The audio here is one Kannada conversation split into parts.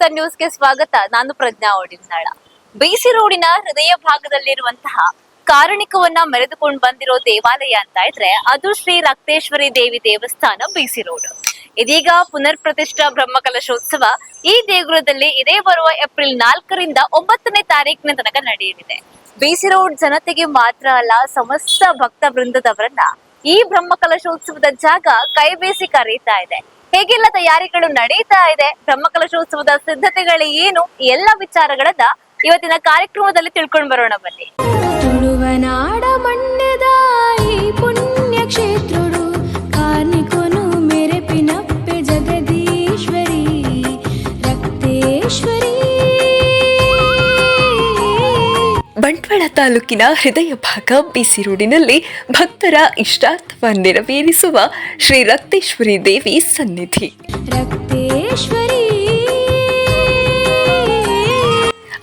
ಭಕ್ತ ನ್ಯೂಸ್ಗೆ ಸ್ವಾಗತ. ನಾನು ಪ್ರಜ್ಞಾ ಓಡಿಸಾಳ ಬಿಸಿ ರೋಡಿನ ಹೃದಯ ಭಾಗದಲ್ಲಿರುವಂತಹ ಕಾರಣಿಕವನ್ನ ಮೆರೆದುಕೊಂಡು ಬಂದಿರೋ ದೇವಾಲಯ ಅಂತ ಇದ್ರೆ ಅದು ಶ್ರೀ ರಕ್ತೇಶ್ವರಿ ದೇವಿ ದೇವಸ್ಥಾನ ಬಿಸಿ ರೋಡ್. ಇದೀಗ ಪುನರ್ ಪ್ರತಿಷ್ಠಾ ಬ್ರಹ್ಮಕಲಶೋತ್ಸವ ಈ ದೇಗುಲದಲ್ಲಿ ಇದೇ ಬರುವ ಏಪ್ರಿಲ್ ನಾಲ್ಕರಿಂದ ಒಂಬತ್ತನೇ ತಾರೀಕಿನ ತನಕ ನಡೆಯಲಿದೆ. ಬಿಸಿ ರೋಡ್ ಜನತೆಗೆ ಮಾತ್ರ ಅಲ್ಲ, ಸಮಸ್ತ ಭಕ್ತ ವೃಂದದವರನ್ನ ಈ ಬ್ರಹ್ಮಕಲಶೋತ್ಸವದ ಜಾಗ ಕೈಬೇಸಿ ಕರೀತಾ ಇದೆ. ಹೇಗೆಲ್ಲ ತಯಾರಿಗಳು ನಡೀತಾ ಇದೆ ಬ್ರಹ್ಮಕಲಶೋತ್ಸವದ ಸಿದ್ಧತೆಗಳು ಏನು ಎಲ್ಲ ವಿಚಾರಗಳನ್ನ ಇವತ್ತಿನ ಕಾರ್ಯಕ್ರಮದಲ್ಲಿ ತಿಳ್ಕೊಂಡು ಬರೋಣ ಬನ್ನಿ. ಬಂಟ್ವಾಳ ತಾಲೂಕಿನ ಹೃದಯ ಭಾಗ ಬಿಸಿ ರೋಡಿನಲ್ಲಿ ಭಕ್ತರ ಇಷ್ಟಾರ್ಥವ ನೆರವೇರಿಸುವ ಶ್ರೀ ರಕ್ತೇಶ್ವರಿ ದೇವಿ ಸನ್ನಿಧಿ. ರಕ್ತೇಶ್ವರಿ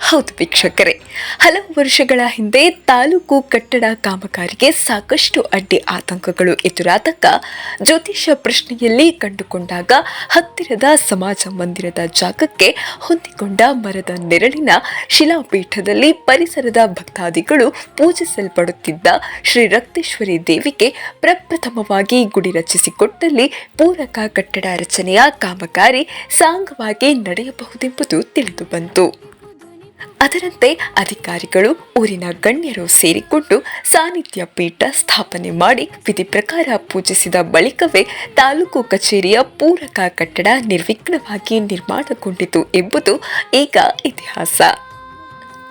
ಹೌದು ವೀಕ್ಷಕರೇ. ಹಲವು ವರ್ಷಗಳ ಹಿಂದೆ ತಾಲೂಕು ಕಟ್ಟಡ ಕಾಮಗಾರಿಗೆ ಸಾಕಷ್ಟು ಅಡ್ಡಿ ಆತಂಕಗಳು ಎದುರಾದಾಗ ಜ್ಯೋತಿಷ ಪ್ರಶ್ನೆಯಲ್ಲಿ ಕಂಡುಕೊಂಡಾಗ ಹತ್ತಿರದ ಸಮಾಜ ಮಂದಿರದ ಜಾಗಕ್ಕೆ ಹೊಂದಿಕೊಂಡ ಮರದ ನೆರಳಿನ ಶಿಲಾಪೀಠದಲ್ಲಿ ಪರಿಸರದ ಭಕ್ತಾದಿಗಳು ಪೂಜಿಸಲ್ಪಡುತ್ತಿದ್ದ ಶ್ರೀ ರಕ್ತೇಶ್ವರಿ ದೇವಿಗೆ ಪ್ರಪ್ರಥಮವಾಗಿ ಗುಡಿ ರಚಿಸಿಕೊಟ್ಟಲ್ಲಿ ಪೂರಕ ಕಟ್ಟಡ ರಚನೆಯ ಕಾಮಗಾರಿ ಸಾಂಗವಾಗಿ ನಡೆಯಬಹುದೆಂಬುದು ತಿಳಿದು ಬಂತು. ಅದರಂತೆ ಅಧಿಕಾರಿಗಳು ಊರಿನ ಗಣ್ಯರು ಸೇರಿಕೊಂಡು ಸಾನ್ನಿಧ್ಯ ಪೀಠ ಸ್ಥಾಪನೆ ಮಾಡಿ ವಿಧಿ ಪ್ರಕಾರ ಪೂಜಿಸಿದ ಬಳಿಕವೇ ತಾಲೂಕು ಕಚೇರಿಯ ಪೂರಕ ಕಟ್ಟಡ ನಿರ್ವಿಘ್ನವಾಗಿ ನಿರ್ಮಾಣಗೊಂಡಿತು ಎಂಬುದು ಈಗ ಇತಿಹಾಸ.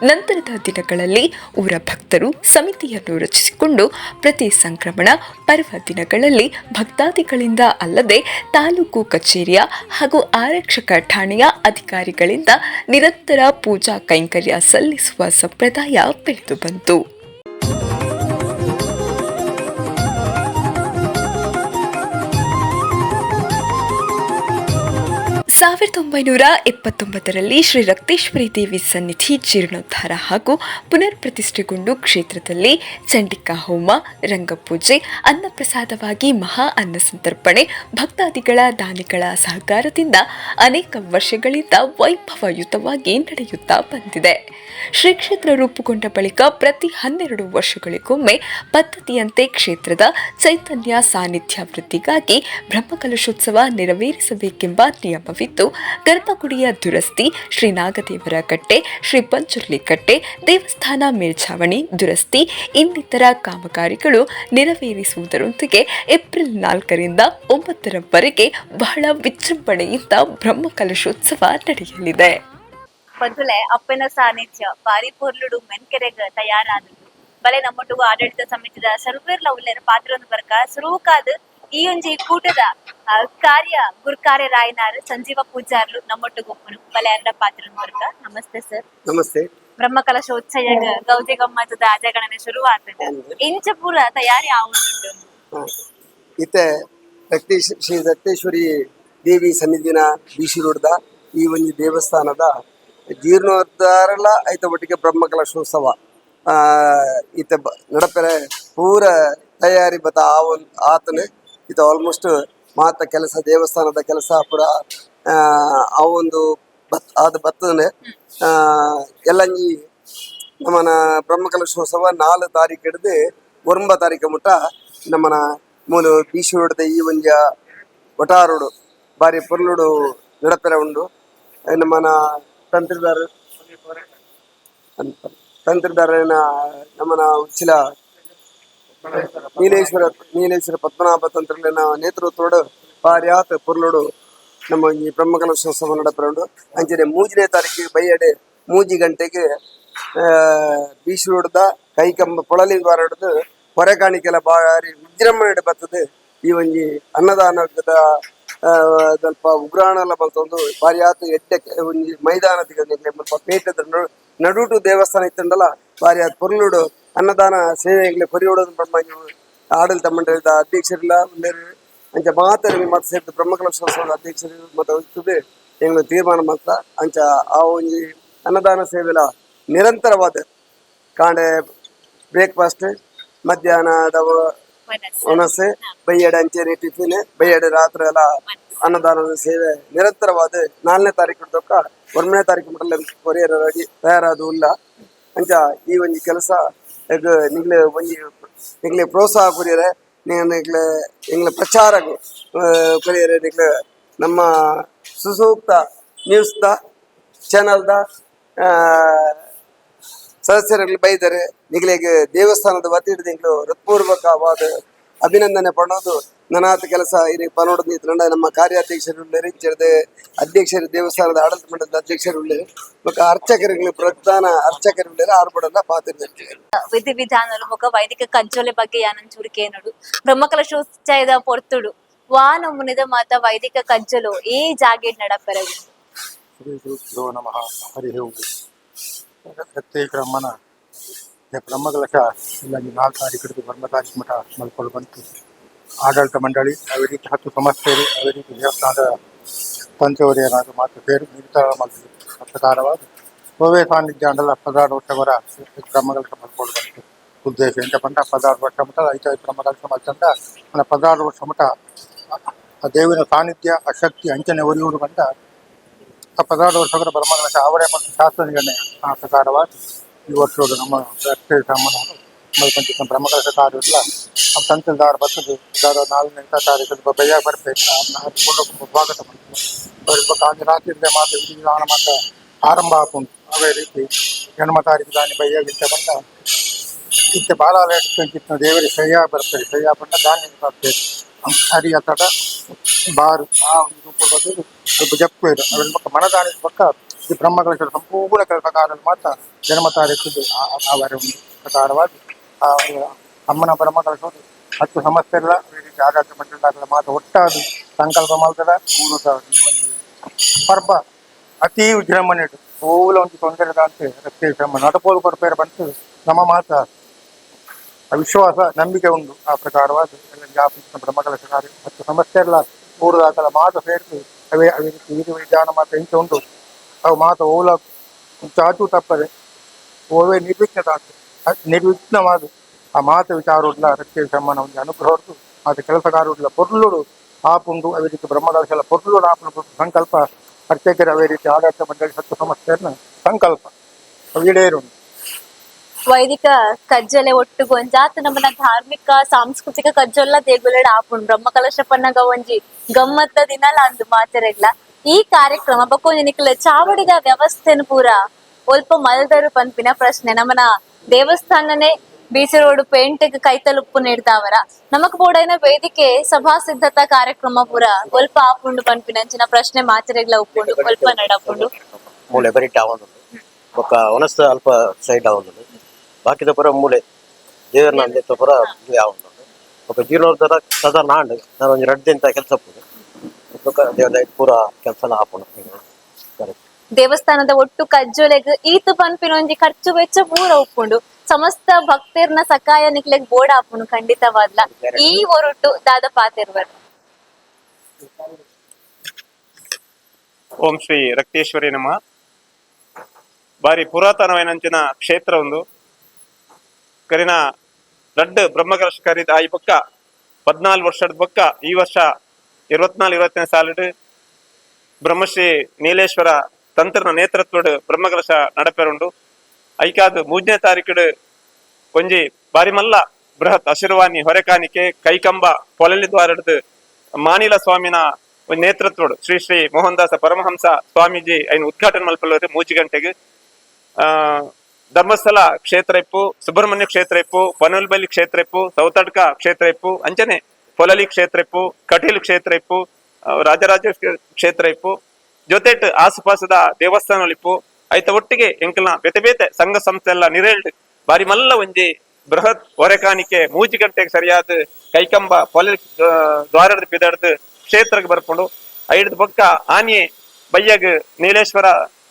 ನಂತರದ ದಿನಗಳಲ್ಲಿ ಊರ ಭಕ್ತರು ಸಮಿತಿಯನ್ನು ರಚಿಸಿಕೊಂಡು ಪ್ರತಿ ಸಂಕ್ರಮಣ ಪರ್ವ ದಿನಗಳಲ್ಲಿ ಭಕ್ತಾದಿಗಳಿಂದ ಅಲ್ಲದೆ ತಾಲೂಕು ಕಚೇರಿಯ ಹಾಗೂ ಆರಕ್ಷಕ ಠಾಣೆಯ ಅಧಿಕಾರಿಗಳಿಂದ ನಿರಂತರ ಪೂಜಾ ಕೈಂಕರ್ಯ ಸಲ್ಲಿಸುವ ಸಂಪ್ರದಾಯ ಬೆಳೆದು ಬಂತು. ಸಾವಿರದ ಒಂಬೈನೂರ ಎಪ್ಪತ್ತೊಂಬತ್ತರಲ್ಲಿ ಶ್ರೀ ರಕ್ತೇಶ್ವರಿ ದೇವಿ ಸನ್ನಿಧಿ ಜೀರ್ಣೋದ್ಧಾರ ಹಾಗೂ ಪುನರ್ ಪ್ರತಿಷ್ಠೆಗೊಂಡು ಕ್ಷೇತ್ರದಲ್ಲಿ ಚಂಡಿಕಾ ಹೋಮ, ರಂಗಪೂಜೆ, ಅನ್ನಪ್ರಸಾದವಾಗಿ ಮಹಾ ಅನ್ನ ಸಂತರ್ಪಣೆ ಭಕ್ತಾದಿಗಳ ದಾನಿಗಳ ಸಹಕಾರದಿಂದ ಅನೇಕ ವರ್ಷಗಳಿಂದ ವೈಭವಯುತವಾಗಿ ನಡೆಯುತ್ತಾ ಬಂದಿದೆ. ಶ್ರೀ ಕ್ಷೇತ್ರ ರೂಪುಗೊಂಡ ಬಳಿಕ ಪ್ರತಿ ಹನ್ನೆರಡು ವರ್ಷಗಳಿಗೊಮ್ಮೆ ಪದ್ಧತಿಯಂತೆ ಕ್ಷೇತ್ರದ ಚೈತನ್ಯ ಸಾನ್ನಿಧ್ಯ ವೃದ್ಧಿಗಾಗಿ ಬ್ರಹ್ಮಕಲಶೋತ್ಸವ ನೆರವೇರಿಸಬೇಕೆಂಬ ನಿಯಮವಿದ್ದು ಗರ್ಭಗುಡಿಯ ದುರಸ್ತಿ, ಶ್ರೀ ನಾಗದೇವರ ಕಟ್ಟೆ, ಶ್ರೀ ಪಂಚುರ್ಲಿ ಕಟ್ಟೆ, ದೇವಸ್ಥಾನ ಮೇಲ್ಛಾವಣಿ ದುರಸ್ತಿ, ಇನ್ನಿತರ ಕಾಮಗಾರಿಗಳು ನೆರವೇರಿಸುವುದರೊಂದಿಗೆ ಏಪ್ರಿಲ್ ನಾಲ್ಕರಿಂದ ಒಂಬತ್ತರವರೆಗೆ ಬಹಳ ವಿಜೃಂಭಣೆಯಿಂದ ಬ್ರಹ್ಮಕಲಶೋತ್ಸವ ನಡೆಯಲಿದೆ. ಮೊದಲೇ ಅಪ್ಪನ ಸಾನ್ನಿಧ್ಯ ಬಾರಿ ಪೊರ್ಲುಡು ಮೆನ್ಕೆರೆಗ ತಯಾರಾದದ್ದು. ಬಲೆ ನಮ್ಮೊಟ್ಟಿಗೂ ಆಡಳಿತ ಸಮಿತಿದ ಸರ್ವೇರ್ಲ ಉಳ್ಳೇರ ಪಾತ್ರ ಬರ್ಕ ಸುರುವುಕಾದ ಈ ಒಂಜಿ ಕೂಟದ ಕಾರ್ಯ ಗುರುಕಾರ್ಯ ರಾಯನಾರ್ ಸಂಜೀವ ಪೂಜಾರ್ಲು ನಮ್ಮೊಟ್ಟಿಗೆ ಒಪ್ಪನು ಬಲೆ ಎರಡ ಪಾತ್ರವನ್ನು ನಮಸ್ತೆ ಸರ್. ನಮಸ್ತೆ. ಬ್ರಹ್ಮಕಲಶೋತ್ಸವ ಗೌಜಿ ಗಮ್ಮತದ ಆಚರಣೆ ಶುರು ಆಗ್ತದೆ ಇಂಚ ಪೂರ ತಯಾರಿ ಹ. ಇತ್ತೆ ರಕ್ತೇಶ್ ಶ್ರೀ ರಕ್ತೇಶ್ವರಿ ದೇವಿ ಸನ್ನಿಧಿನ ಬೀಸಿ ರೋಡ್ದ ಈ ಒಂದು ದೇವಸ್ಥಾನದ ಜೀರ್ಣೋದ್ಧಾರಲ ಐತ ಒಟ್ಟಿಗೆ ಬ್ರಹ್ಮಕಲಶೋತ್ಸವ. ಆ, ಇತ್ತೆ ನಡಪೆರೆ ಪೂರ ತಯಾರಿ ಬತ್ತ ಆ ಒಂದು ಆತನೆ. ಇದು ಆಲ್ಮೋಸ್ಟ್ ಮಾತ ಕೆಲಸ ದೇವಸ್ಥಾನದ ಕೆಲಸ ಪುರ ಆ, ಒಂದು ಬತ್ ಆದ ಬತ್ತನೆ ಆ, ಎಲ್ಲಂಜಿ ನಮ್ಮನ ಬ್ರಹ್ಮಕಲಶೋತ್ಸವ ನಾಲ್ಕು ತಾರೀಕು ಹಿಡಿದು ಒಂಬ ತಾರೀಕು ಮುಟ್ಟ ನಮ್ಮನ ಮೂಲು ಬೀಸಿ ಹೊಡೆದ ಈ ಒಂಜ ಒಟಾರೋಡು ಬಾರಿ ಪೊರ್ಲುಡು ನಡಪೆರ ಉಂಡು. ನಮ್ಮನ ತಂತ್ರದಾರ ತಂತ್ರದಾರನ ನಮ್ಮನ ಉಚ್ಚಿಲ ನೀಲೇಶ್ವರ ನೀಲೇಶ್ವರ ಪದ್ಮನಾಭ ತಂತ್ರದಲ್ಲಿ ನೇತೃತ್ವಡು ಬಾರಿ ಆತ ಪೊರ್ಲುಡು ನಮ್ಮ ಈ ಬ್ರಹ್ಮಕಲಶೋತ್ಸವ ನಡಪೆರಡು ಅಂಚನೆ ಮೂಜನೇ ತಾರೀಕಿಗೆ ಬೈಯಡೆ ಮೂಜಿ ಗಂಟೆಗೆ ಬೀಸಿ ಕೈ ಕೈಕಂಬ ಪೊಳಲಿ ಬಾರಡ್ದು ಹೊರೆ ಕಾಣಿಕೆಲ್ಲ ಬಾರಿ ವಿಜೃಂಭಣೆ ಬರ್ತದೆ. ಈ ಒಂಜಿ ಅನ್ನದಾನದ ಸ್ವಲ್ಪ ಉಗ್ರಾಣಲ ಬಲ್ತೊಂದು ಬಾರಿ ಆತು ಎಡ್ಡೆ ಒಂಜಿ ಮೈದಾನದ ಪೇಟದ ನಡುಟು ದೇವಸ್ಥಾನ ಇತ್ತಂಡಲ ಬಾರಿ ಅದು ಪೊರ್ಲುಡು ಅನ್ನದಾನ ಸೇವೆಗ್ಲೆ ಕೊರಿಯೋಡೋದು ಬ್ರಹ್ಮ ಆಡಳಿತ ಮಂಡಳಿದ ಅಧ್ಯಕ್ಷರಿಲ್ಲ ಒಂದೇರು ಅಂಚ ಮಾತರಿಗೆ ಮತ್ತೆ ಸೇರಿದ ಬ್ರಹ್ಮಕಲಶೋತ್ಸವದ ಅಧ್ಯಕ್ಷರು ಮತ ಹೋಗ್ತದೆ ಎಂಗ್ಳು ತೀರ್ಮಾನ ಮಾತ್ರ ಅಂಚ ಆ ಒಂಜಿ ಅನ್ನದಾನ ಸೇವೆಲ ನಿರಂತರವಾದ. ಕಾಂಡೆ ಬ್ರೇಕ್ಫಾಸ್ಟ್ ಮಧ್ಯಾಹ್ನದ ಒನಸೆ ಬೈಯಡೆ ಅಂಚೇರಿ ಟಿಫಿನ್, ಬೈಯಡೆ ರಾತ್ರಿ ಎಲ್ಲ ಅನ್ನದಾನದ ಸೇವೆ ನಿರಂತರವಾದ. ನಾಲ್ಕನೇ ತಾರೀಕು ತಕ್ಕ ಒಂದನೇ ತಾರೀಕು ಮಟ್ಟಲ್ಲಿ ಕೊರಿಯರ್ ಆಗಿ ತಯಾರಾದ ಉಲ್ಲ ಅಂಚ ಈ ಒಂಜಿ ಕೆಲಸ ನಿಗ್ಲೆ ಒಂಜಿ ನಿಗ್ಲೆ ಪ್ರೋತ್ಸಾಹ ಕೊರಿಯರೆ ನಿಗ್ಲೆ ನಿಗ್ಲೆ ಪ್ರಚಾರ ಕೊರಿಯರೆ ನಿಗ್ಲೆ ನಮ್ಮ ಸುಸೂಕ್ತ ನ್ಯೂಸ್ದ ಚಾನಲ್ದ ಸದಸ್ಯರಲ್ಲಿ ಬೈದರೆ ನಿಗ್ಲೆಗೆ ದೇವಸ್ಥಾನದ ವತಿಯಿಂದ ನಿಗ್ಲು ಹೃತ್ಪೂರ್ವಕವಾದ ಅಭಿನಂದನೆ ಪಡೋದು ನನಾಥ ಕೆಲಸ ಇಲ್ಲಿ ಪನೋಡದ ಇತ್ತಂಡ ನಮ್ಮ ಕಾರ್ಯಾಧ್ಯಕ್ಷರು ನೆರೆಂಚರದ ಅಧ್ಯಕ್ಷರು ದೇವಸ್ಥಾನದ ಆಡಳಿತ ಮಂಡಲದ ಅಧ್ಯಕ್ಷರು ಮತ್ತು ಅರ್ಚಕರುಗಳು ಪ್ರಧಾನ ಅರ್ಚಕರುಗಳ ಆರ್ಬಡನ್ನ ಪಾತ್ರ ವಿಧಿ ವಿಧಾನಗಳು ಮುಖ ವೈದಿಕ ಕಂಚೋಲೆ ಬಗ್ಗೆ ಯಾನನ್ ಚುರುಕೇನಡು ಬ್ರಹ್ಮಕಲ ಶೋಚಯದ ಪೊರ್ತುಡು ವಾನ ಮುನಿದ ಮಾತ ವೈದಿಕ ಕಂಚಲು ಈ ಜಾಗೆ ನಡಪರವು ಶ್ರೀ ನಮಃ ಹರಿಹೇವು ಬ್ರಹ್ಮನ ಬ್ರಹ್ಮಕಲಶ ಇಲ್ಲ ನಾಲ್ಕು ತಾರೀಕು ಬರ್ಮ ತಾರೀಕು ಮಠ ಮಲ್ಕೊಳ್ಳು ಬಂತು ಆಡಳಿತ ಮಂಡಳಿ ಅದೇ ರೀತಿ ಹತ್ತು ಸಂಸ್ಥೆಗಳು ಅದೇ ರೀತಿ ದೇವಸ್ಥಾನದ ಪಂಚವರಿಯರಾದ ಮಾತು ಸೇರಿ ನಿರ್ಧಾರ ಮಾಡಿದ್ರು ಪ್ರಕಾರವಾಗಿ ಸಾನ್ನಿಧ್ಯ ಹದಿನಾರು ವರ್ಷವರ ಕ್ರಮಗಳ ಸಮರ್ಪಣೆ ಉದ್ದೇಶ ಎಂಟಪಂಟ ಹದಿನಾರು ವರ್ಷ ಮಟ್ಟ ಐದು ಐದು ಕ್ರಮಗಳ ಸಮರ್ಪಂಡ మన ವರ್ಷ ಮಟ್ಟ ಆ ದೇವಿನ ಸಾನ್ನಿಧ್ಯ, ಆ ಶಕ್ತಿ, ಅಂಚನೆ ಒಲಿಯುವುದು ಕಂಡ ಆ ವರ್ಷಗಳ ಬರಮಾನ ಅವರೇ ಮತ್ತು ಶಾಸ್ತ್ರ ನಿರ್ಣಯ, ಆ ಪ್ರಕಾರವಾಗಿ ಈ ವರ್ಷದ ನಮ್ಮ ರಸ್ತೆ ಮಲ್ಕೊಂತ ಬ್ರಹ್ಮಗಳ ಕಾರ್ಯ ಆ ಸಂತದಾರ ಬರ್ತದೆ ಇದಾದ ನಾಲ್ಕನೇ ಎಂಟ ತಾರೀಕು ಬಯ್ಯ ಬರ್ಬೇಕು ಕೊಂಡು ಸ್ವಾಗತ ಮಾಡ್ತೀವಿ ಅವ್ರಿಗೆ ಕಾಂಜಿ ರಾತ್ರಿಯಿಂದ ಮಾತು ವಿಧಾನ ಮಾತ್ರ ಆರಂಭ ಹಾಕೊಂಡು ಅವೇ ರೀತಿ ಜನ್ಮ ತಾರೀಕು ದಾನಿ ಬಯ್ಯ ಗಿಂತ ಬಂದ ಇತ್ತೆ ಬಾಲಾಲ ಇಟ್ಕೊಂತಿತ್ತು ದೇವರಿಗೆ ಶಯ್ಯ ಬರ್ತದೆ ಶಯ್ಯ ಬಂದ ಧಾನ್ಯ ಬರ್ತದೆ ಹರಿ ಅತಡ ಬಾರು ಆ ಒಂದು ರೂಪ ಬದಲು ಸ್ವಲ್ಪ ಜಪ್ಪು ಇದೆ ಅದ್ರ ಪಕ್ಕ ಮನದಾನಿ ಪಕ್ಕ ಈ ಬ್ರಹ್ಮಗಳ ಸಂಪೂರ್ಣ ಕೆಲಸ ಕಾರ್ಯ ಮಾತ್ರ ಜನ್ಮ ತಾರೀಕು ಅವರ ಒಂದು ಪ್ರಕಾರವಾಗಿ ಆ ಅಮ್ಮನ ಬ್ರಹ್ಮಗಳ ಸೋದು ಹತ್ತು ಸಮಸ್ಯೆ ಇಲ್ಲ. ಆಡಳಿತ ಮಂಡಳಿ ಮಾತು ಒಟ್ಟಾಗಿ ಸಂಕಲ್ಪ ಮಾಡ್ತದ. ಮೂರು ಪರ್ಬ ಅತಿ ವಿಜೃಂಭಣೆ ಇಟ್ಟು ಪೂಲ ಒಂದು ತೊಂದರೆ ಅಂತೆ ರಸ್ತೆ ಶ್ರಮ ನಟಪೋಲು ಕೊರಪೇರ ಬಂತು. ನಮ್ಮ ಮಾತ ವಿಶ್ವಾಸ ನಂಬಿಕೆ ಉಂಟು. ಆ ಪ್ರಕಾರವಾದ ಎಲ್ಲ ವ್ಯಾಪಿಸಿದ ಬ್ರಹ್ಮಗಳ ಕಾರ್ಯ ಹತ್ತು ಸಮಸ್ಯೆ ಎಲ್ಲ ದಾಖಲ ಮಾತು ಸೇರಿಸಿ. ಅವೇ ಅವೇ ರೀತಿ ಈ ವಿಧಾನ ಮಾತು ಎಂತ ಉಂಟು. ಅವು ಮಾತು ಓಲ, ಚಾಚು ತಪ್ಪದೆ. ಓವೇ ನಿರ್ವಿಘ್ನತ ನಿರ್ವಿಘ್ನವಾದ ಆ ಮಾತು ವಿಚಾರೋಡ್ಲ ರಕ್ಷೆ ಸಮ್ಮಾನ ಒಂದು ಅನುಗ್ರಹ ಹೊರತು ಮಾತು ಕೆಲಸಗಾರೋಡ್ಲ ಪೊರ್ಲುಡು ಆಪುಂಡು ಅವೇ ರೀತಿ ಬ್ರಹ್ಮಗಳ ಪೊರ್ಲುಡು ಆಪುಂಡು ಸಂಕಲ್ಪ ಅರ್ಚಕರ ಅವೇ ರೀತಿ ಆಡಳಿತ ಮಂಡಳಿ ಸತ್ತು ಸಮಸ್ಯೆಯನ್ನ ಸಂಕಲ್ಪ ಅವು ಈಡೇರುಂಟು ವೈದಿಕ ಕಜ್ಜಲೆ ಒಟ್ಟುಗೊಂಜಾತ್ ನಮ್ಮನ ಧಾರ್ಮಿಕ ಸಾಂಸ್ಕೃತಿಕ ಕಜ್ಜೊಲ್ಲ ದೇಗುಲಡ ಆಪುಂಡು ಬ್ರಹ್ಮಕಲಶ ಪನ್ನಗ ಒಂಜಿ ಗಮ್ಮತ್ತ ದಿನಲ ಅಂದು ಮಾತೆರೆಗ್ಲ ಈ ಕಾರ್ಯಕ್ರಮ ಬಕ್ಕೊಂಜಿ ನಿಕ್ಲ ಚಾವಡಿದ ವ್ಯವಸ್ಥೆನು ಪೂರ ಒಲ್ಪ ಮಲ್ದರು ಪನ್ಪಿನ ಪ್ರಶ್ನೆ ನಮ್ಮನ ದೇವಸ್ಥಾನನೇ ಬೀಸಿ ರೋಡ್ ಪೇಂಟ್ ಕೈತಲುಪ್ಪು ನೀಡ್ತಾವರ ನಮಕ್ ಬೋಡೈನ ವೇದಿಕೆ ಸಭಾ ಸಿದ್ಧತಾ ಕಾರ್ಯಕ್ರಮ ಪೂರ ಒಲ್ಪ ಆಪುಂಡು ಪನ್ಪಿನಂಚಿನ ಪ್ರಶ್ನೆ ಮಾತೆರೆಗ್ಲ ಉಪ್ಪುಂಡು ಒಲ್ಪ ನಡಪುಂಡು. ಮೂಳೆ ಬರಿಟ್ ಆವೊಂದುಂಡು ಬೊಕ್ಕ ಒನಸ್ತ ಅಲ್ಪ ಸೈಡ್ ಆವೊಂದುಂಡು ಬಾಕಿದ ಪೂರ ಮೂಳೆ. ದೇವರನ ಅಂದೆತ್ತ ಪೂರ ಆವೊಂದುಂಡು ಬೊಕ್ಕ ಜೀರ್ಣೋದ್ಧಾರ ಸದಾ ನಾಂಡ್ ನಾನು ಒಂದು ರಡ್ದಿಂತ ಕೆಲಸ ಪುರ. ಬೊಕ್ಕ ದೇವದ ಪೂರ ಕೆಲಸನ ಆಪುಂಡು ಕರೆಕ್ಟ್ ದೇವಸ್ಥಾನದ ಒಟ್ಟು ಕಜ್ಜುಲೆಗ್ ಈತು ಪನ್ಪಿನೊಂಜಿ ಖರ್ಚು ವೆಚ್ಚ ಪೂರ ಉಪ್ಪುಂಡು ಸಮಸ್ತ ಭಕ್ತರ್ನ ಸಕಾಯ ನಿಕ್ಲೆಗ್ ಬೋರ್ಡ್ ಆಪುಂಡು ಖಂಡಿತವಾದ್ಲ. ಈ ಒರುಟ್ಟು ದಾದ ಪಾತಿರ್ವರು ಓಂ ಶ್ರೀ ರಕ್ತೇಶ್ವರಿ ನಮ. ಬಾರಿ ಪುರಾತನವೈನಂಚಿನ ಕ್ಷೇತ್ರ ಒಂದು. ಕರಿನ ದೊಡ್ಡ ಬ್ರಹ್ಮಕಲಶ ಕರಿದ ಈ ಪಕ್ಕ ಪದ್ನಾಲ್ ವರ್ಷದ ಪಕ್ಕ ಈ ವರ್ಷ ಇರುವತ್ನಾಲ್ಕು ಇರುವತ್ತನೇ ಸಾಲಿಡ್ ಬ್ರಹ್ಮಶ್ರೀ ನೀಲೇಶ್ವರ ನೇತೃತ್ವಡ್ ಬ್ರಹ್ಮಕಲಶ ನಡಪೆರುಂಡು ಐಕಾದ್ ಮೂರನೇ ತಾರೀಕುಡ್ ಕೊಂಜಿ ಬಾರಿ ಮಲ್ಲ ಬೃಹತ್ ಹಸಿರುವಾನಿ ಹೊರೆಕಾಣಿಕೆ ಕೈಕಂಬ ಪೊಲಲಿ ದ್ವಾರಡ್ದು ಮಾನಿಲ ಸ್ವಾಮಿನ ನೇತೃತ್ವಡು ಶ್ರೀ ಶ್ರೀ ಮೋಹನ್ ದಾಸ ಪರಮಹಂಸ ಸ್ವಾಮೀಜಿ ಐನ್ ಉದ್ಘಾಟನೆ ಮಲ್ಪಲ್ಲದೆ ಮೂಜಿ ಗಂಟೆಗೆ. ಆ, ಧರ್ಮಸ್ಥಳ ಕ್ಷೇತ್ರ ಇಪ್ಪು ಸುಬ್ರಹ್ಮಣ್ಯ ಕ್ಷೇತ್ರ ಇಪ್ಪು ಪನಲ್ಬಲಿ ಕ್ಷೇತ್ರ ಇಪ್ಪು ಸೌತಡ್ಕ ಕ್ಷೇತ್ರ ಇಪ್ಪು ಅಂಚನೆ ಪೊಲಲಿ ಕ್ಷೇತ್ರ ಇಪ್ಪು ಕಟೀಲ್ ಕ್ಷೇತ್ರ ಇಪ್ಪು ರಾಜರಾಜ ಕ್ಷೇತ್ರ ಇಪ್ಪು ಜೊತೆಟ್ ಆಸುಪಾಸದ ದೇವಸ್ಥಾನಲಿಪ್ಪು ಐತ ಒಟ್ಟಿಗೆ ಎಂಕಲ್ನ ಬೇತೆ ಬೇತೆ ಸಂಘ ಸಂಸ್ಥೆ ಎಲ್ಲ ನಿರೇಳ್ಡ್ ಬಾರಿ ಮಲ್ಲ ಒಂಜಿ ಬೃಹತ್ ಹೊರೆಕಾಣಿಕೆ ಮೂಜಿ ಗಂಟೆಗೆ ಸರಿಯಾದ ಕೈಕಂಬ ಪೊಲೆ ದ್ವಾರದ ಪಿದಡ್ದು ಕ್ಷೇತ್ರಕ್ಕೆ ಬರ್ಕೊಂಡು ಐಡ್ ಪಕ್ಕ ಆನೆ ಬಯ್ಯಗ್ ನೀಲೇಶ್ವರ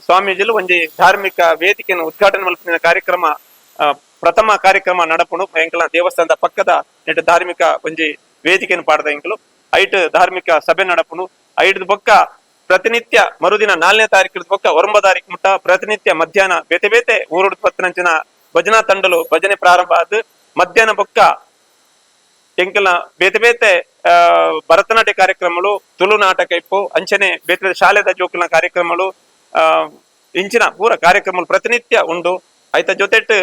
ಸ್ವಾಮೀಜಿಲು ಒಂಜಿ ಧಾರ್ಮಿಕ ವೇದಿಕೆಯನ್ನು ಉದ್ಘಾಟನೆ ಮಲ್ಪಿನ ಕಾರ್ಯಕ್ರಮ ಪ್ರಥಮ ಕಾರ್ಯಕ್ರಮ ನಡಪಣು ಎಂಕಲ ದೇವಸ್ಥಾನದ ಪಕ್ಕದ ನೆಟ್ಟು ಧಾರ್ಮಿಕ ಒಂಜಿ ವೇದಿಕೆಯನ್ನು ಪಾಡ್ದ ಎಂಕಲು. ಐಟ್ ಧಾರ್ಮಿಕ ಸಭೆ ನಡಪಣು ಐಡ್ ಬೊಕ್ಕ ಪ್ರತಿನಿತ್ಯ ಮರುದಿನ ನಾಲ್ಕನೇ ತಾರೀಕು ಬೊಕ್ಕ ಒಂಬ ತಾರೀಕು ಮುಟ್ಟ ಪ್ರತಿನಿತ್ಯ ಮಧ್ಯಾಹ್ನ ಬೇತೆ ಬೇತೆ ಊರು ಪತ್ತನಂಚಿನ ಭಜನಾ ತಂಡಲು ಭಜನೆ ಪ್ರಾರಂಭ ಆದ ಮಧ್ಯಾಹ್ನ ಬೊಕ್ಕ ಎಂಕಲ್ನ ಬೇತೆ ಬೇತೆ ಭರತನಾಟ್ಯ ಕಾರ್ಯಕ್ರಮಗಳು, ತುಳು ನಾಟಕ ಇಪ್ಪು, ಅಂಚನೆ ಬೇತೆ ಬೇತೆ ಶಾಲೆದ ಜೋಕುಲ್ನ ಕಾರ್ಯಕ್ರಮಗಳು ಇಂಚಿನ ಪೂರ ಕಾರ್ಯಕ್ರಮಗಳು ಪ್ರತಿನಿತ್ಯ ಉಂಡು. ಐತ ಜೊತೆಟ್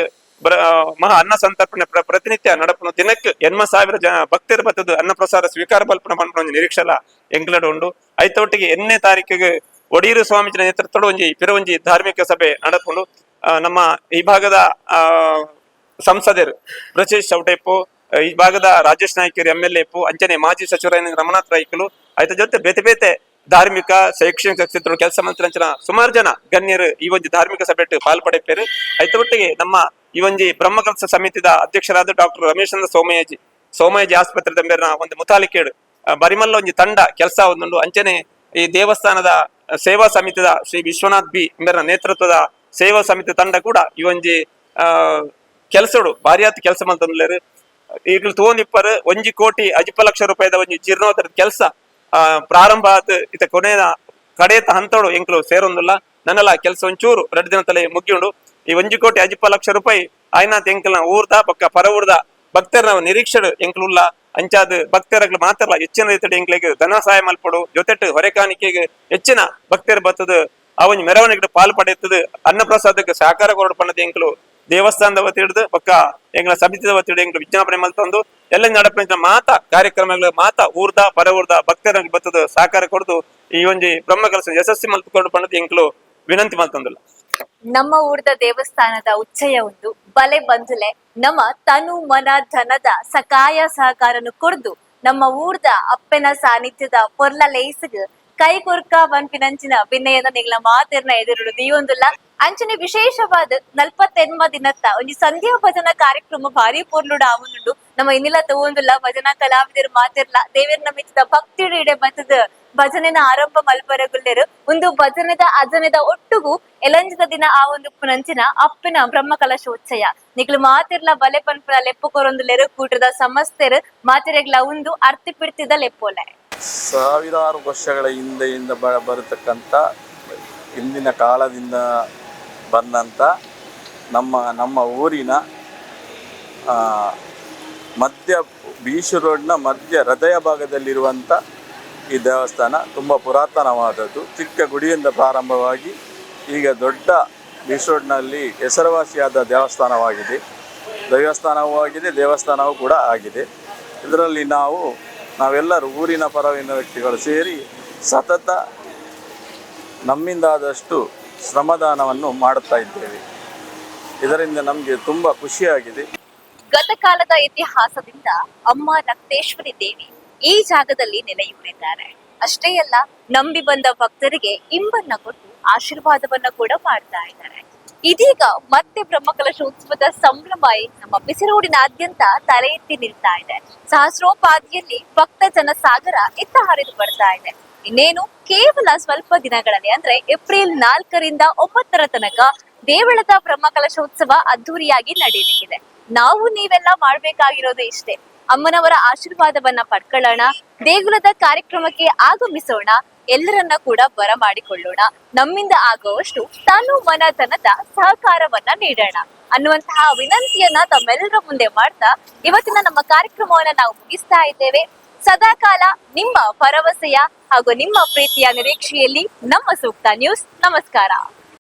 ಮಹಾ ಅನ್ನ ಸಂತರ್ಪಣೆ ಪ್ರ- ಪ್ರತಿನಿತ್ಯ ನಡಪುನ ದಿನಕ್ಕೆ ಎನ್ಮ ಸಾವಿರ ಜನ ಭಕ್ತರು ಬತ್ತದ ಅನ್ನ ಪ್ರಸಾದ ಸ್ವೀಕಾರ ಬಲ್ಪನ ಪನ್ಪುನ ಒಂಜಿ ನಿರೀಕ್ಷಲ ಎಂಗ್ಲಡ್ ಉಂಡು. ಐತೊಟ್ಟಿಗೆ ಎನ್ನೇ ತಾರೀಕಿಗೆ ಒಡೀರು ಸ್ವಾಮೀಜಿ ನೇತೃತ್ವದ ಒಂಜಿ ಪಿರವಂಜಿ ಧಾರ್ಮಿಕ ಸಭೆ ನಡಪುಂಡು. ನಮ್ಮ ಈ ಭಾಗದ, ಆ, ಸಂಸದರು ಬ್ರಜೇಶ್ ಚೌಟೆಪ್ಪು ಈ ಭಾಗದ ರಾಜೇಶ್ ನಾಯ್ಕರ್ ಎಂ ಎಲ್ ಎಪ್ಪು ಅಂಚನೆ ಮಾಜಿ ಸಚಿವರಾದ ರಮನಾಥ್ ರಾಯ್ಕಲು, ಆಯ್ತ ಜೊತೆ ಬೇತೆ ಬೇತೆ ಧಾರ್ಮಿಕ ಶೈಕ್ಷಣಿಕ ಕ್ಷೇತ್ರ ಕೆಲಸ ಮಂತ್ರಿ ಅಂಚನ ಸುಮಾರು ಜನ ಗಣ್ಯರು ಈ ಒಂದು ಧಾರ್ಮಿಕ ಸಭೆಟ್ಟು ಪಾಲ್ಪಡೆಪೇರು ಐತ ಒಟ್ಟಿಗೆ ನಮ್ಮ ಈ ಒಂದು ಬ್ರಹ್ಮಕಲಸ ಸಮಿತಿದ ಅಧ್ಯಕ್ಷರಾದ ಡಾಕ್ಟರ್ ರಮೇಶ್ ಸೋಮಯ್ಯಜಿ ಸೋಮಯ್ಯಜಿ ಆಸ್ಪತ್ರೆ ದಂಬೇರಿನ ಒಂದು ಮುತಾಲಿಕೇಡು ಬರಿಮಲ್ಲ ಒಂದು ತಂಡ ಕೆಲಸ ಒಂದುಂಡು. ಅಂಚನೆ ಈ ದೇವಸ್ಥಾನದ ಸೇವಾ ಸಮಿತಿದ ಶ್ರೀ ವಿಶ್ವನಾಥ್ ಬಿ ಎಂಬರ ನೇತೃತ್ವದ ಸೇವಾ ಸಮಿತಿ ತಂಡ ಕೂಡ ಈ ಒಂದು ಕೆಲಸಡು ಭಾರಿ ಆತ್ ಕೆಲಸ ಮಂತಂದ್ಲೇರು ಈಗಲೂ ತೋಂದಿಪ್ಪರು ಒಂಜಿ ಕೋಟಿ ಅಜಿಪ ಲಕ್ಷ ರೂಪಾಯಿದ ಒಂದು ಜೀರ್ಣೋತ್ತರ ಕೆಲಸ ಪ್ರಾರಂಭ ಆತ್ ಇತ ಕೊನೆಯ ಕಡೆತ ಹಂತಡು ಎಂಕ್ಲು ಸೇರೊಂದುಲ್ಲ. ನನ್ನಲ್ಲ ಕೆಲಸ ಒಂಚೂರು ಎರಡು ದಿನ ತಲೆ ಮುಗಿಯುಂಡು ಈ ಒಂಜಿ ಕೋಟಿ ಅಜಿಪ್ಪ ಲಕ್ಷ ರೂಪಾಯಿ ಆಯ್ನಾತ್ ಎಂಕಲ್ನ ಊರ್ದ, ಪಕ್ಕ ಪರ ಊರ್ದ ಭಕ್ತರ ನಿರೀಕ್ಷೆಡ್ ಎಂಕ್ಲುಲ್ಲ. ಅಂಚಾದ ಭಕ್ತರಗ್ಲು ಮಾತ್ರ ಹೆಚ್ಚಿನ ರೀತಿಯ ಎಂಕ್ಲಿಗೆ ಧನ ಸಹಾಯ ಮಲ್ಪಡು. ಜೊತೆಟ್ಟು ಹೊರೆಕಾಣಿಕೆಗೆ ಹೆಚ್ಚಿನ ಭಕ್ತರು ಬರ್ತದ ಒಂಜಿ ಮೆರವಣಿಗೆ ಪಾಲು ಪಡೆಯುತ್ತದೆ ಸಹಕಾರ ಕೊರಡು ಪಣ್ಣದ ಎಂಕ್ಲು ದೇವಸ್ಥಾನದ ಹಿಡಿದು ಪಕ್ಕ ಎಂಗ್ಲ ಸಮಿತಿ ವತಿ ಹಿಡಿದು ಎಂಗಳ ವಿಜ್ಞಾಪನೆ ಮಲ್ತಂದು ಎಲ್ಲ ನಡಪಿನ ಮಾತ ಕಾರ್ಯಕ್ರಮಗಳ ಮಾತ ಊರ್ದ ಪರ ಊರ್ದ ಭಕ್ತರ ಬತ್ತದ ಸಹಕಾರ ಕೊಡದು ಈ ಒಂದು ಬ್ರಹ್ಮ ಕೆಲಸ ಯಶಸ್ವಿ ಮಲ್ತುಕೊಂಡು ಪಣ್ಣದ ಎಂಗಳು ವಿನಂತಿ ಮಲ್ತಂದುಲ್ಲ ನಮ್ಮ ಊರ್ದ ದೇವಸ್ಥಾನದ ಉಚ್ಚಯ ಒಂದು ಬಲೆ ಬಂದುಲೆ ನಮ್ಮ ತನು ಮನ ಧನದ ಸಕಾಯ ಸಹಕಾರನು ಕೊಡ್ದು ನಮ್ಮ ಊರ್ದ ಅಪ್ಪನ ಸಾನ್ನಿಧ್ಯದ ಪೊರ್ಲ ಲೇಸಗ್ ಕೈ ಕೊರ್ಕ ಪನ್ಪಿನಂಚಿನ ಭಿನ್ನಯದ ನಿಗ್ಲ ಮಾತಿರ್ನ ಎದುರುಡು ದೀವೊಂದುಲ್ಲ. ಅಂಚನೆ ವಿಶೇಷವಾದ ನಲ್ಪತ್ತೆನ್ಮ ದಿನತ್ತ ಒಂಜಿ ಸಂಧ್ಯಾ ಭಜನಾ ಕಾರ್ಯಕ್ರಮ ಭಾರಿ ಪೂರ್ಲುಡ ಆವನುಂಡು ನಮ್ಮ ಇನ್ನಿಲ ತಗೊಂದುಲ್ಲ ಭಜನಾ ಕಲಾವಿದರು ಮಾತಿರ್ಲ. ದೇವರನ್ನ ನಮಿತ್ತ ಭಕ್ತಿಡು ಇಡೆ ಬತ್ತದ ಭಜನೆನ ಆರಂಭ ಮಲ್ಪರಗುಳ್ಳರು ಒಂದು ಭಜನೆದ ಅಜನೆದ ಒಟ್ಟುಗು ಎಲಂಜದ ದಿನ ಆ ಒಂದು ಪುನಂಚಿನ ಅಪ್ಪಿನ ಬ್ರಹ್ಮ ಕಲಶೋತ್ಸಯ ನಿಗ್ಲು ಮಾತಿರ್ಲ ಬಲೆ ಪನ್ಪುಲ ಲೆಪ್ಪು ಕೊರೊಂದುಲೆರು ಕೂಟದ ಸಮಸ್ತೆರು ಮಾತಿರೆಗ್ಲ ಒಂದು ಅರ್ತಿ ಪಿಡ್ತಿದ ಲೆಪ್ಪೋಲೆ. ಸಾವಿರಾರು ವರ್ಷಗಳ ಹಿಂದೆಯಿಂದ ಬ ಬರತಕ್ಕಂಥ ಹಿಂದಿನ ಕಾಲದಿಂದ ಬಂದಂಥ ನಮ್ಮ ನಮ್ಮ ಊರಿನ ಮಧ್ಯ ಬೀಶು ರೋಡ್ನ ಮಧ್ಯ ಹೃದಯ ಭಾಗದಲ್ಲಿರುವಂಥ ಈ ದೇವಸ್ಥಾನ ತುಂಬ ಪುರಾತನವಾದದ್ದು. ಚಿಕ್ಕ ಗುಡಿಯಿಂದ ಪ್ರಾರಂಭವಾಗಿ ಈಗ ದೊಡ್ಡ ಬೀಶು ರೋಡ್ನಲ್ಲಿ ಹೆಸರುವಾಸಿಯಾದ ದೇವಸ್ಥಾನವಾಗಿದೆ. ದೇವಸ್ಥಾನವೂ ಆಗಿದೆ, ದೇವಸ್ಥಾನವೂ ಕೂಡ ಆಗಿದೆ. ಇದರಲ್ಲಿ ನಾವು ನಾವೆಲ್ಲರೂ ಊರಿನ ಪರವಿನ ವ್ಯಕ್ತಿಗಳು ಸೇರಿ ಸತತ ನಮ್ಮಿಂದಾದಷ್ಟು ಶ್ರಮದಾನವನ್ನು ಮಾಡುತ್ತಾ ಇದ್ದೇವೆ. ಇದರಿಂದ ನಮಗೆ ತುಂಬಾ ಖುಷಿಯಾಗಿದೆ. ಗತಕಾಲದ ಇತಿಹಾಸದಿಂದ ಅಮ್ಮ ರಕ್ತೇಶ್ವರಿ ದೇವಿ ಈ ಜಾಗದಲ್ಲಿ ನೆಲೆಯೂರಿದ್ದಾರೆ. ಅಷ್ಟೇ ಅಲ್ಲ, ನಂಬಿ ಬಂದ ಭಕ್ತರಿಗೆ ಇಂಬನ್ನ ಕೊಟ್ಟು ಆಶೀರ್ವಾದವನ್ನ ಕೂಡ ಮಾಡ್ತಾ ಇದ್ದಾರೆ. ಇದೀಗ ಮತ್ತೆ ಬ್ರಹ್ಮಕಲಶೋತ್ಸವದ ಸಂಭ್ರಮ ನಮ್ಮ ಬಿಸಿರೋಡಿನಾದ್ಯಂತ ತಲೆ ಎತ್ತಿ ನಿಲ್ತಾ ಇದೆ. ಸಹಸ್ರೋಪಾದಿಯಲ್ಲಿ ಭಕ್ತ ಜನಸಾಗರ ಎತ್ತ ಹರಿದು ಬರ್ತಾ ಇದೆ. ಇನ್ನೇನು, ಕೇವಲ ಸ್ವಲ್ಪ ದಿನಗಳಲ್ಲಿ ಅಂದ್ರೆ ಏಪ್ರಿಲ್ ನಾಲ್ಕರಿಂದ ಒಂಬತ್ತರ ತನಕ ದೇವಳದ ಬ್ರಹ್ಮಕಲಶೋತ್ಸವ ಅದ್ದೂರಿಯಾಗಿ ನಡೆಯಲಿಕ್ಕಿದೆ. ನಾವು ನೀವೆಲ್ಲ ಮಾಡ್ಬೇಕಾಗಿರೋದು ಇಷ್ಟೇ. ಅಮ್ಮನವರ ಆಶೀರ್ವಾದವನ್ನ ಪಡ್ಕೊಳ್ಳೋಣ, ದೇಗುಲದ ಕಾರ್ಯಕ್ರಮಕ್ಕೆ ಆಗಮಿಸೋಣ ಎಲ್ಲರನ್ನ ಕೂಡ ಬರಮಾಡಿಕೊಳ್ಳೋಣ. ನಮ್ಮಿಂದ ಆಗುವಷ್ಟು ತಾನು ಮನತನದ ಸಹಕಾರವನ್ನ ನೀಡೋಣ. ಅನ್ನುವಂತಹ ವಿನಂತಿಯನ್ನ ತಮ್ಮೆಲ್ಲರ ಮುಂದೆ ಮಾಡ್ತಾ ಇವತ್ತಿನ ನಮ್ಮ ಕಾರ್ಯಕ್ರಮವನ್ನ ನಾವು ಮುಗಿಸ್ತಾ ಇದ್ದೇವೆ. ಸದಾಕಾಲ ನಿಮ್ಮ ಭರವಸೆಯ ಹಾಗೂ ನಿಮ್ಮ ಪ್ರೀತಿಯ ನಿರೀಕ್ಷೆಯಲ್ಲಿ ನಮ್ಮ ಸೂಕ್ತ ನ್ಯೂಸ್. ನಮಸ್ಕಾರ.